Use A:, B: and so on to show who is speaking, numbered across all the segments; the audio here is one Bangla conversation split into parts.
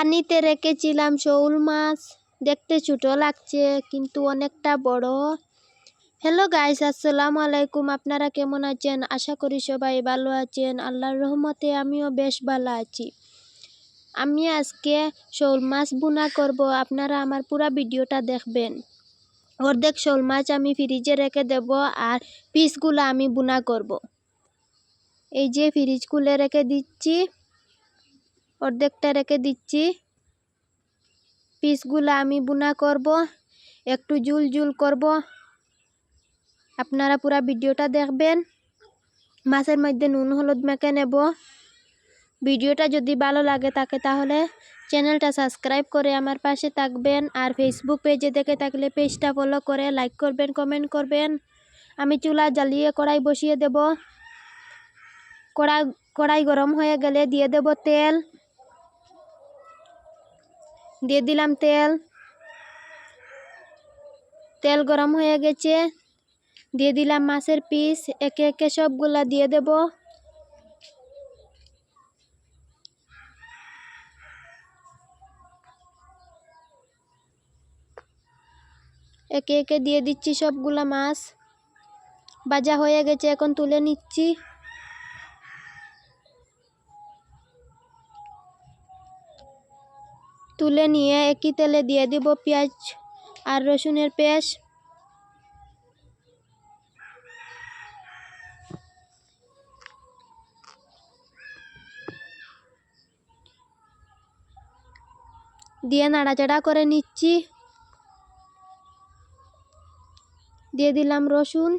A: পানিতে রেখেছিলাম শোল মাছ। দেখতে ছোট লাগছে, কিন্তু অনেকটা বড়। হ্যালো গাইস আসসালামু আলাইকুম। আপনারা কেমন আছেন? আশা করি সবাই ভালো আছেন। আল্লাহর রহমতে আমিও বেশ ভালো আছি। আমি আজকে শৌল মাছ বুনা করব। আপনারা আমার পুরো ভিডিওটা দেখবেন। অর্ধেক শোল মাছ আমি ফ্রিজে রেখে দেব আর পিসগুলো আমি বুনা করব। এই যে ফ্রিজ খুলে রেখে দিচ্ছি। অর্ধেকটা রেখে দিচ্ছি। পিসগুলো আমি বুনা করব, একটু জুল জুল করব। আপনারা পুরা ভিডিওটা দেখবেন। মাছের মধ্যে নুন, হলুদ মেখে নেব। ভিডিওটা যদি ভালো লাগে তাকে তাহলে চ্যানেলটা সাবস্ক্রাইব করে আমার পাশে থাকবেন। আর ফেসবুক পেজে দেখে থাকলে পেজটা ফলো করে লাইক করবেন কমেন্ট করবেন। আমি চুলা জ্বালিয়ে কড়াই বসিয়ে দেব। কড়াই কড়াই গরম হয়ে গেলে দিয়ে দেব তেল। দিয়ে দিলাম তেল। তেল গরম হয়ে গেছে। দিয়ে দিলাম মাছের পিস। একে একে সবগুলা দিয়ে দেব। একে একে দিয়ে দিচ্ছি সবগুলা মাছ। ভাজা হয়ে গেছে, এখন তুলে নিচ্ছি। তুলে নিয়ে একই তেলে দিয়ে দিব পেঁয়াজ আর রসুনের পেস্ট দিয়ে নাড়াচাড়া করে নিচ্ছি। দিয়ে দিলাম রসুন।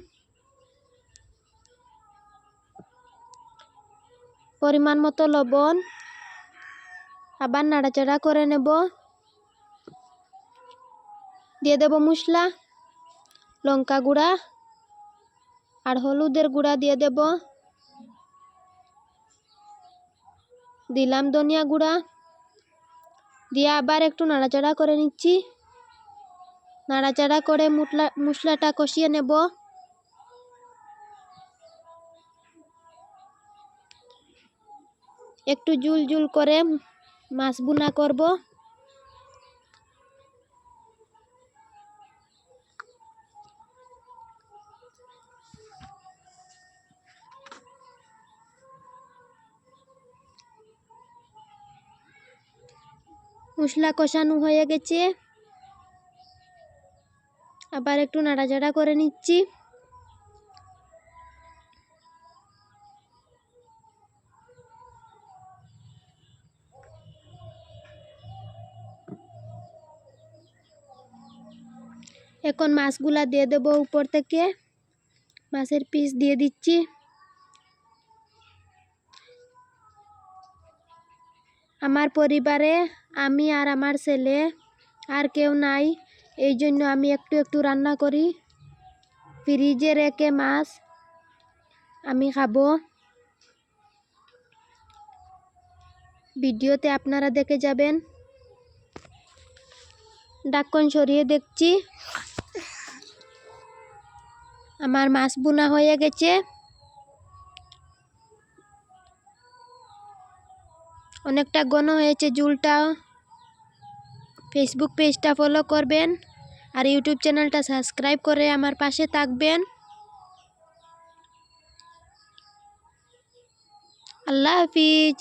A: পরিমাণ মতো লবণ। আবার নাড়াচাড়া করে নেব। দিয়ে দেব মশলা, লঙ্কা গুঁড়া আর হলুদের গুঁড়া দিয়ে দেব। দিলাম ধনিয়া গুঁড়া। দিয়ে আবার একটু নাড়াচাড়া করে নিচ্ছি। নাড়াচাড়া করে মুটলা মশলাটা কষিয়ে নেব। একটু জুল জুল করে মাছ বুনা করব। মশলা কষানো হয়ে গেছে। আবার একটু নাড়াচাড়া করে নিচ্ছি। এখন মাছগুলা দিয়ে দেব উপর থেকে। মাছের পিস দিয়ে দিচ্ছি। আমার পরিবারে আমি আর আমার ছেলে আর কেউ নাই, এই জন্য আমি একটু একটু রান্না করি। ফ্রিজে রেখে মাছ আমি খাব। ভিডিওতে আপনারা দেখে যাবেন। ডাক্কন সরিয়ে দেখছি। আমার মাছ বোনা হয়ে গেছে। অনেকটা ঘন হয়েছে জুলটাও ফেসবুক পেজটা ফলো করবেন আর ইউটিউব চ্যানেলটা সাবস্ক্রাইব করে আমার পাশে থাকবেন। আল্লাহ হাফিজ।